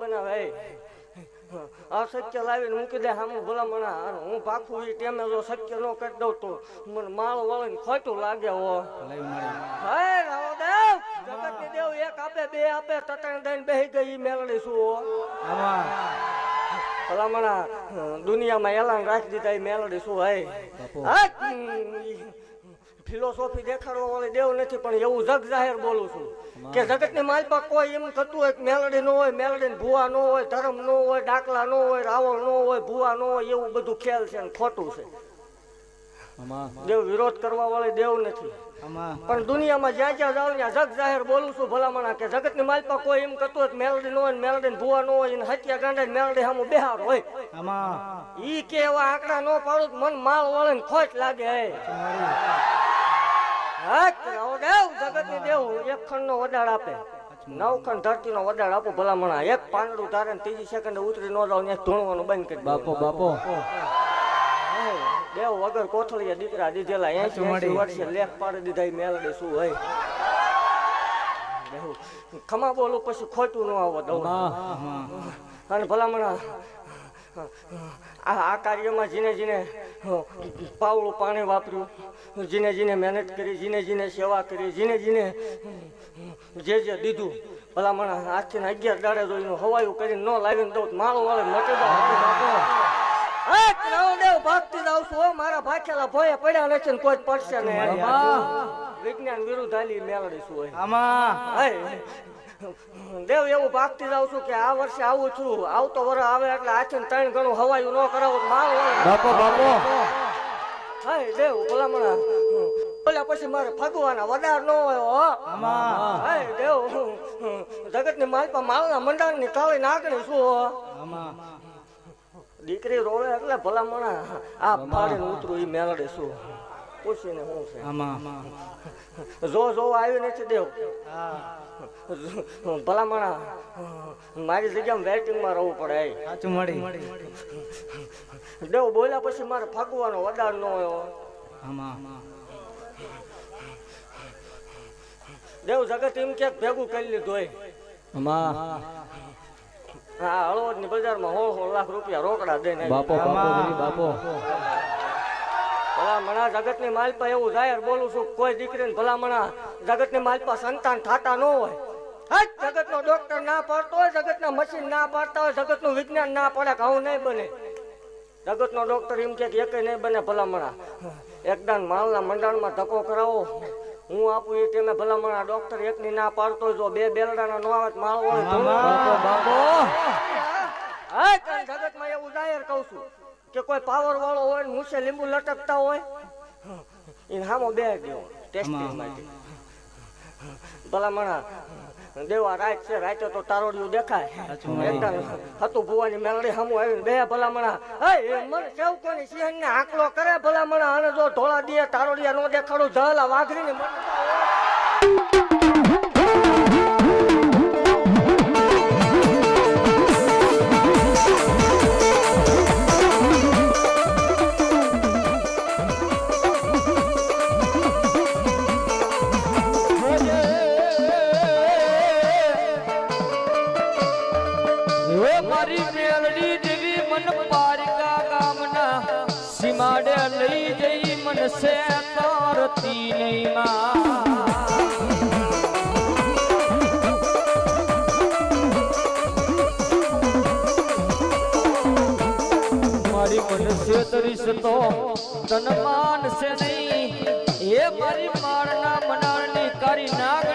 બનાવે. આ શક્ય લાવીને મૂકી દે સામું ભલામણા. હું પાકું એ ટેમે જો શક્ય ન કરી દઉં તો મને માળ વાળીને ખોટું લાગે હો. હે રાવદેવ જગતની દેવ એક આપે બે આપે તટણ દઈને બેહી ગઈ મેળડી શું ભલામણા દુનિયામાં એલાન રાખી દીધા એ મેળડી શું હે? ફિલોસોફી દેખાડવા વાળી દેવ નથી પણ એવું જગ જાહેર બોલું છું કે જગતની માલપા કોઈ એમ થતું હોય મેલડી નો હોય મેલડી ભૂવા નો હોય ધર્મ નો હોય ડાકલા નો હોય રાવણ નો હોય ભૂવા નો હોય એવું બધું ખેલ છે ને ખોટું છે. દેવ વિરોધ કરવા વાળી દેવ નથી. પણ દુનિયામાં જ્યાં જ્યાં જાઉં ત્યાં જગ જાહેર બોલું છું ભલામણા કે જગતની માલપા કોઈ એમ કરતું હોય મેલડી નો હોય ને મેલડી ભૂવા નો હોય ને હત્યા ગાંડા મેલડી સામું બેહાર હોય. ઈ કે એવા આંકડા નો પાડું મન માલ વળે ખોટ લાગે. બાપો બાપો. દેવ વગર કોથળીએ દીકરા દીધેલા એસી. વર્ષે લેખ પાડી દીધા મેલડી શું હોય? ખમા બોલું પછી ખોટું ન આવો દઉં અને ભલામણા આ આ કાર્યમાં જીને જીને પાવળું પાણી વાપર્યું જીને જીને મહેનત કરી જીને જીને સેવા કરી જીને જીને જે જે દીધું ભલામણ આજથી અગિયાર દાડે જોઈને હવાયું કરીને ન લાવીને દઉં તો માળું વાળે મટે દેવ ભાગતી જાઉં છું મારા ભાખેલા ભોય પડ્યા નથી ને કોઈ પડશે નહીં. વિજ્ઞાન વિરુદ્ધ આલી મેળવીશું આમાં. દેવ એવું ભાગતી જાઉં છું કે આ વર્ષે આવું છું. આવતો વર આવે એટલે આથી ત્રણ ગણું હવાયું ન કરાવો મારો. બાપો બાપો. હાય દેવ ભલામણા. બોલ્યા પછી મારે ફગવાના વડાર ન હોય હો. આમાં. હે દેવ જગતની માલપા માલના મંડાણની કાળી નાગણી શું હો. દીકરી રોવે એટલે ભલામણા. આ પાડીને ઉતરું એ મેળડે શું? પૂછીને શું છે. જો જો આવી નથી દેવ. હા. ભલામણા મારી જગ્યામાં વેટિંગમાં રહેવું પડે સાચું મળી. દેવ બોલ્યા પછી મારે ફાગવાનો વડાર ન હોય આમાં. દેવ જગત એમ ક્યાંક ભેગું કરી લીધું હોય. આમાં. હા હળવદની બજારમાં હોળ હોળ લાખ રૂપિયા રોકડા દઈને. બાપો બાપો ભલામણા જગતની માલપા એવું જાહેર બોલું છું કોઈ દીકરીને ભલામણા જગતની માલપા સંતાન થાતા ન હોય. જગત નો ડોક્ટર ના પાડતો હોય જગત ના મશીન ના પાડતા હોય જગતનું વિજ્ઞાન ના પડે કે આવું નહીં બને. જગત નો ડોક્ટર એમ કે એક નહીં બને ભલામણા. એકદમ માલના મંડાણમાં ધક્કો કરાવો. હું આપું એ ટાઈમે ભલામણા ડોક્ટર એકની ના પાડતો જો બે બેલડાના નો આવે માલ હોય બાપો હા જગતમાં એવું જાહેર કહું છું કે કોઈ પાવર વાળો હોય ને મૂછે લીંબુ લટકતા હોય એને હામો બે ગયો ટેસ્ટિંગ માટે. ભલામણા દેવા રાત છે રાતે તો તારોડિયું દેખાય. હતું ભુવાની મેલડી હામું આવીને બે ભલામણા મને સેવકોની સિંહ ને આંકલો કરે ભલામણા? અને જો ધોળા દે તારોડિયા નો દેખાડું જલા વાઘરીને મરતા તન માન સે નહીં એ મારી મારના મનારની કરી નાગણી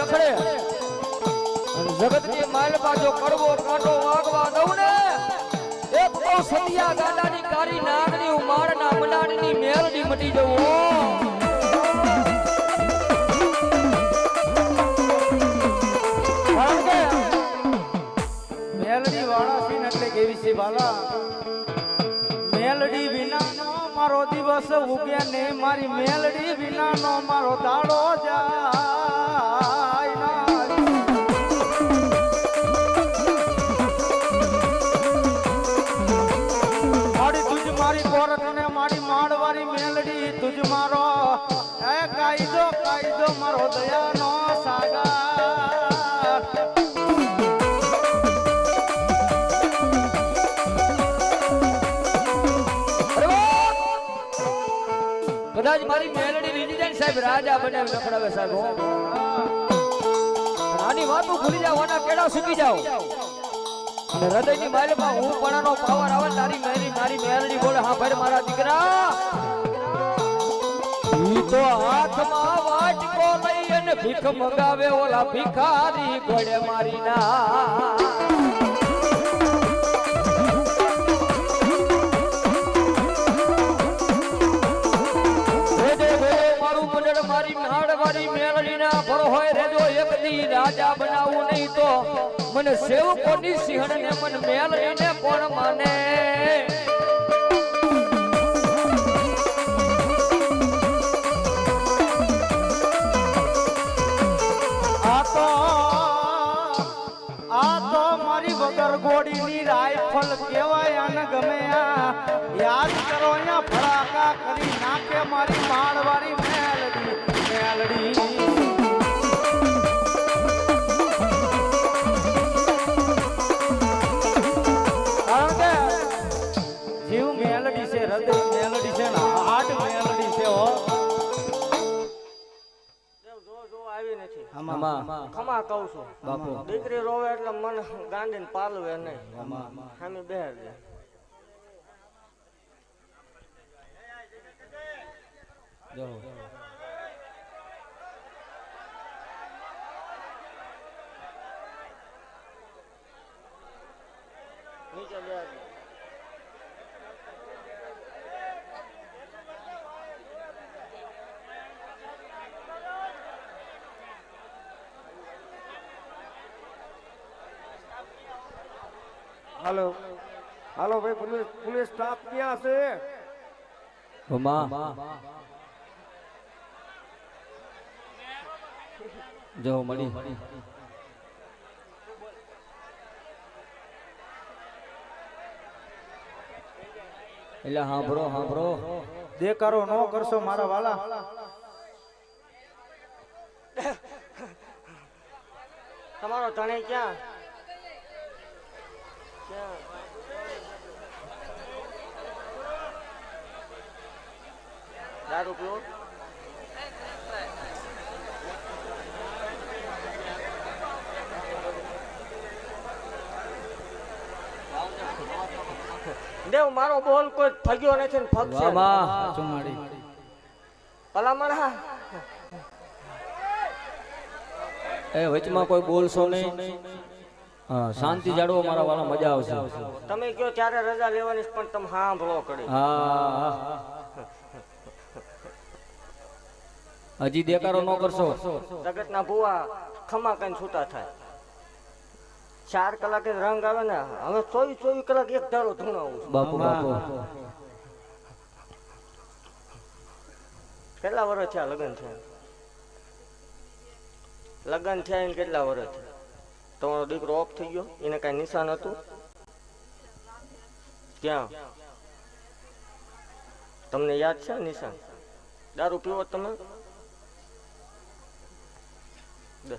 જખડે. જગતની માલ બાજો કડવો કાંટો વાગવા દઉં ને એક તો સતિયા ગાડાની કારી નાગની ઉમાડના મનાડની મેલડી મટી જવું. ઉગે ને મારી મેલડી વિનાનો મારો દાડો જાય સાહેબ, રાજા બને નખડાવે સાહેબ નાની વાતો ભૂલી જાવ આના કેડા સુકી જાવ અને હૃદયની માલમાં હું પણાનો પાવર આવે, તારી મેરી, મારી મેરડી બોલે, હા ભાઈ મારા દીકરા. ઈ તો હાથમાં વાટકો લઈ અને ભીખ મગાવે, ઓલા ભિખારી ગોળે મારી ના. રેજો રાજા બનાવું નહીં તો મને સેવકોની સિંહણ ને મન મેળડીને કોણ માને? આ તો મારી વગર ગોળીની રાયફલ કેવાય અને ગમે યાદ કરો અહીંયા ફડાકા કરી નાખે મારી માળવાળી નથી ખમા કહું છું. બાપુ. દીકરી રોવે એટલે મન ગાંડીને પાલવે નહીં. સામે બેર દે જો. નીચે બેર હાલો. હાલો ભાઈ પોલીસ પોલીસ સ્ટાફ ક્યાં છે? માં જો મળી. એટલે હાંભળો હાંભળો. દેકારો ન કરશો મારા વાલા. તમારો ધણે ક્યાં ક્યાં? દારૂ પીવો? દેવ મારો બોલ કોઈ ફગ્યો નથી ને ફગશે ભલામણ હા. એ વચમાં કોઈ બોલશો નહીં. હા શાંતિ જાળવો મારા વાળા મજા આવશે. તમે કયો ત્યારે રજા લેવાની પણ તમે સાંભળો કરી હા. હજી દેકારો ન કરશો. જગતના ભુવા ખમા કઈ છૂટા થાય. ચાર કલાકે રંગ આવે ને હવે ચોવીસ ચોવીસ કલાક એક ધારો ધૂણાવું. બાપુ બાપુ. કેટલા વર્ષ થયા લગ્ન થયા? લગ્ન થયા એને કેટલા વર્ષ થયા? તમારો દીકરો ઓફ થઈ ગયો એને કઈ નિશાન હતું? ક્યાં? તમને યાદ છે નિશાન? દારૂ પીવો તમે દે.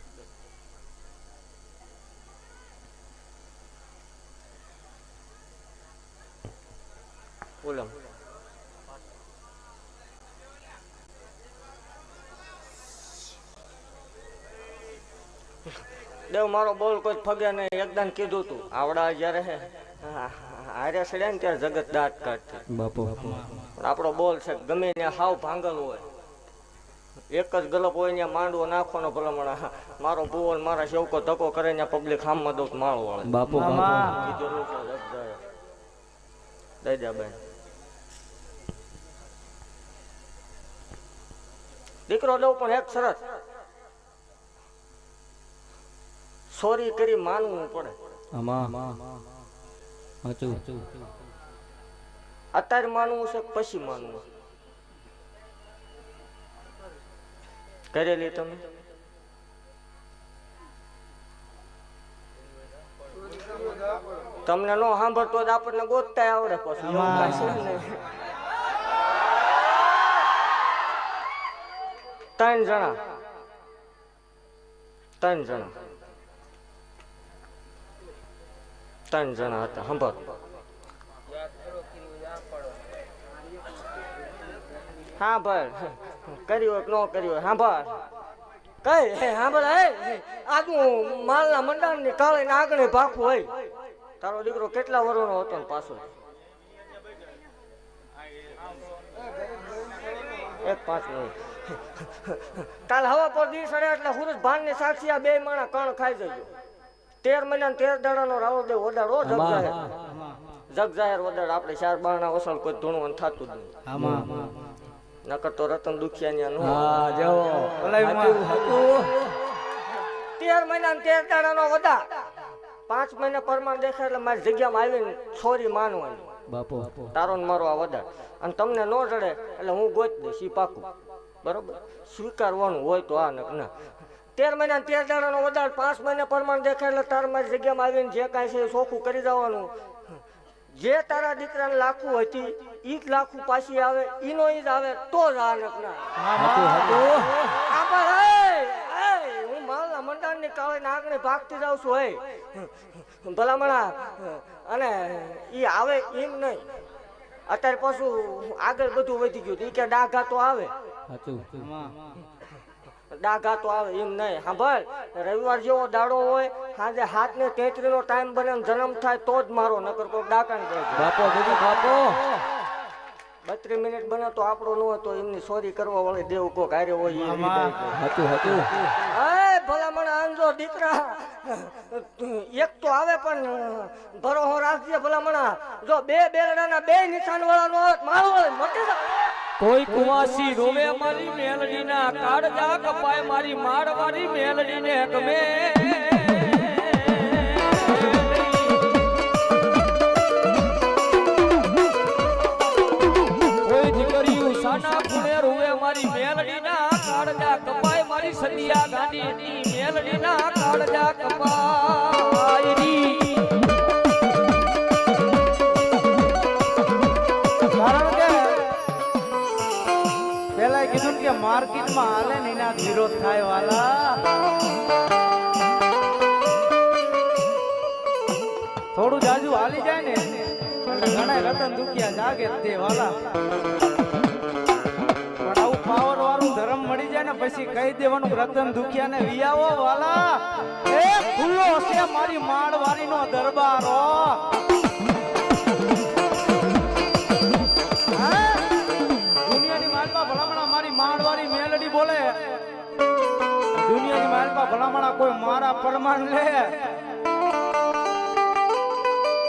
બોલો દેવ મારો બોલ કોઈ ફગે નહીં. એકદમ કીધું તું. આવડા જયારે હે. હારે સડ્યા ને ત્યારે જગત દાંત કાઢતી બાપુ. પણ આપણો બોલ છે ગમે ને હાવ ભાંગલ હોય. એક જ ગલપ હોય ને માંડવો નાખવાનો ભલામણ. મારો ભૂવો ને મારા શેવકો ધક્કો કરે ને પબ્લિક હામમાં દઉં માળો વાળે. બાપુ મામા. કીધેલું દઈ દે દીકરો લઉં પણ એક શરત. સોરી કરી માનવું પડે. અત્યારે માનવું છે પછી માનવું? કરેલી તમે? તમને નો સાંભળતો જ આપણને ગોતતા આવડે પછી. ત્રણ જણા. ત્રણ જણા. ત્રણ જણા હતા સાંભળ હા ભાઈ કર્યું ન કર્યું હોય સાંભળ કઈ? હે સાંભળ હે. આજુ માલના મંડાણની કાળે આગળ ભાખું હોય. તારો દીકરો કેટલા વર્ષનો હતો ને પાછો? એક પાંચ મિનિટ કાલ હવા પર દિવસ એટલે સુરજ ભાન ને સાક્ષી આ બે માણા કણ ખાઈ જજો. તેર મહિના ને તેર દાડાનો રાવણ દેવ ઓદાડો જગ જાહેર. જગ જાહેર ઓદાડ આપણે ચાર બારણા ઓસલ કોઈ ધૂણું થતું જ નહીં. નકર તો રતન દુખિયા નું તેર મહિના તેર દાડાનો ઓદા પાંચ મહિના પરમાણ દેખાય એટલે મારી જગ્યામાં આવીને છોરી માનવાની. બાપો. તારો ને મારો આ વધાર અને તમને ન જડે એટલે હું ગોત દઈશ ઈ પાકું. બરોબર? સ્વીકારવાનું હોય તો આ નક ના. તેર મહિના ને તેર દાડાનો વધાર પાંચ મહિના પ્રમાણ દેખાય એટલે તાર મારી જગ્યામાં આવીને જે કાંઈ છે એ ચોખ્ખું કરી જવાનું જે તારા દીકરાને લાખું હતી ઈ જ લાખું પાછી આવે ઈનો ઈ જ આવે તો જ આ નક ના હતું હતું આ પણ એય, એય, હું માલના મંડાણની કાળે નાગને ભાગતી જાઉં છું હે. ભલામણા અને ઈ આવે એમ નહીં. અત્યારે પાછું આગળ બધું વધી ગયું એ કે ડાઘા તો આવે. સાચું ડાઘા તો આવે એમ નહીં. સાંભળ રવિવાર જેવો દાડો હોય સાંજે હાથ ને તેત્રી નો ટાઈમ બને ને જન્મ થાય તો જ મારો નકર કોઈ ડાકા ને બાપો દીદી બાપો. બત્રીસ મિનિટ બને તો આપણો ન હોય તો એમની સોરી કરવા વાળી દેવ કો કાર્ય હોય એ. હતું હતું. અય ભલામણ આંજો દીકરા. એક તો આવે પણ ભરોહો રાખજે ભલામણા. જો બે બેરડાના બે નિશાન વાળા નો મારો મટી કોઈ કુવાસી રોવે મારી મેલડી ના કાળજા કપાય મારી મારવાની મારી મેલડી ને ગમે. મારી સદિયા ની મેલડી ના કાળજા કપાય માર્કેટમાં હાલે ને એના વિરોધ થાય વાલા. થોડું જાજુ હાલી જાય ને ઘણા રતન દુખિયા જાગે તે વાલા. મળી જાય ને પછી કહી દેવાનું રતન દુખિયા ને વિયાવો વાલા. એ ખુલ્લો હશે મારી માળવારી નો દરબાર. માલપા ભલામણા કોઈ મારા પરમાન લે.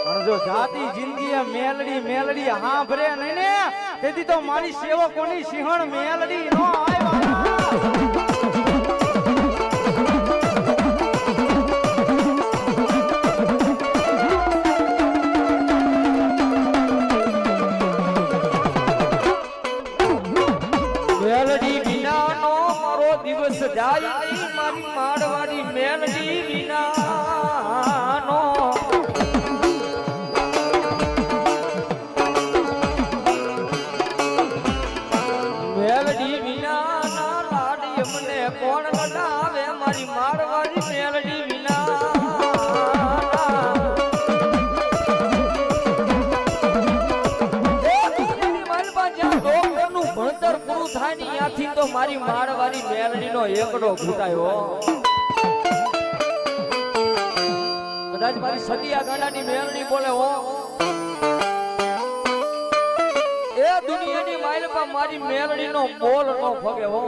પણ જો જાતિ, જિંદગી મેલડી મેલડી હા ભરે નહીં ને, તેથી તો મારી સેવકોની સિંહણ મેલડી નો આવ્યા કોણ લડાવે મારી માડવાળી મેલડી ભણતર પૂરું થાય ને ત્યાંથી તો મારી માળવાળી મેલડીનો એકડો ઘૂંટાયો. કદાચ મારી સદિયા ગાડાની મેલડી બોલે હો. એ દુનિયાની માઇલમાં મારી મેલડીનો બોલ નો ફગે હો.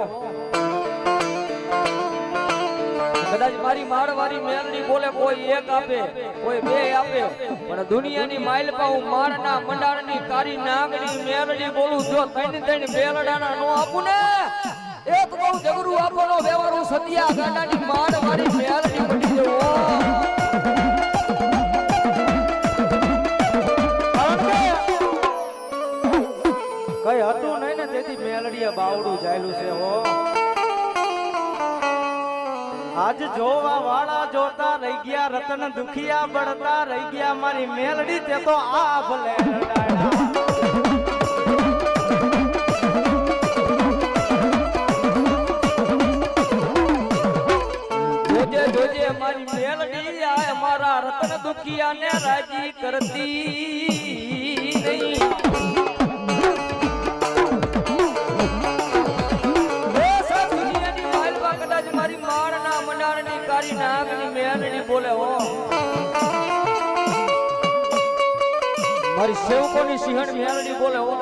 કદાચ મારી માળવારી મેલડી બોલે કોઈ એક આપે, કોઈ બે આપે, પણ દુનિયાની માઇલ હું માળના મંડાળની કારી નાગની મેલડી બોલું, જો ત્રણ ત્રણ મેલડાના નો આપું ને, એક બહુ જગરું આપવાનો વ્યવહાર હું ગાડાની માળવારી મેલડી પડી જવો કઈ હતું નહીં ને તેથી મેલડીએ બાવડું જાયલું છે, હો. આજ જોવા વાળા જોતા રહી ગયા, રતન દુખિયા બળતા રહી ગયા, મારી મેલડી તે તો આ ભલે. જોજે જોજે, મારી મેલડી આ અમારા રતન દુખિયા ને રાજી કરતી નહીં નાગની મેલડી બોલે મારી સેવકોની સિંહણ મેલડી બોલે, હો.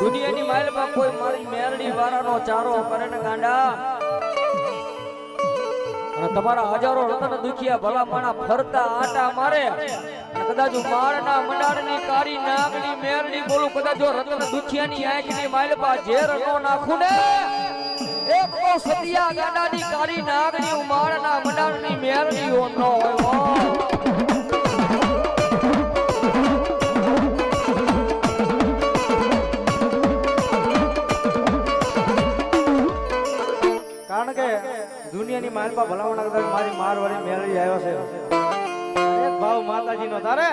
દુનિયાની માલમાં કોઈ મારી મેરડી વાળાનો ચારો કરે ને ગાંડા. અને તમારા હજારો રતન દુખિયા ભલા ફરતા આટા મારે. કદાચ માળના મંડાળની કાળી નાગની મેરડી બોલું, કદાચ જો રતન દુખિયાની આંખની માલપા ઝેર નો નાખું ને. તો સતિયા ગાંડાની કાળી નાગની હું માળના મંડાળની મેરડી નો. કારણ કે દુનિયાની માલપા ભલામણ કદાચ મારી માર મેળવી આવ્યો છે. ભાવ માતાજી નો તારે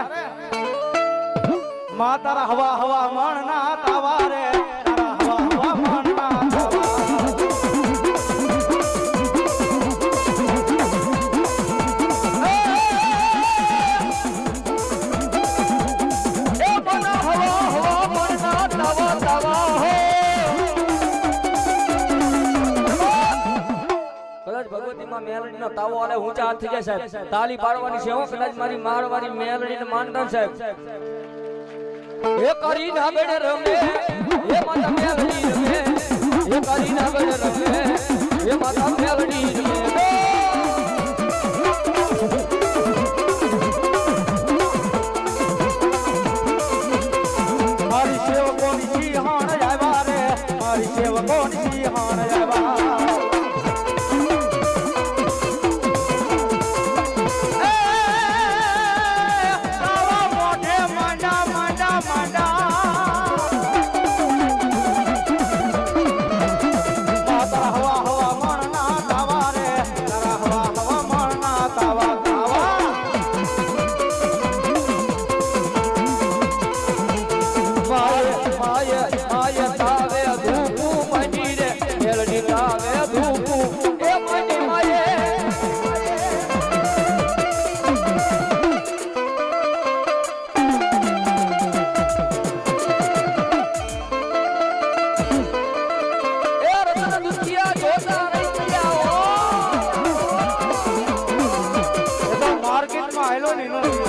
મા તારા હવા હવા મણ ના તાવા રે તાવો આલે ઊંચા હાથ થઈ જાય સાહેબ. તાલી પાડવાની છે હું, કદાચ મારી મારવાની મેલડી ને માનતા સાહેબ. એ કરી ના બેડે રમે, એ માતા મેલડી રમે એ કરી ના બેડે રમે, એ માતા મેલડી રમે. આવેલો ને એનો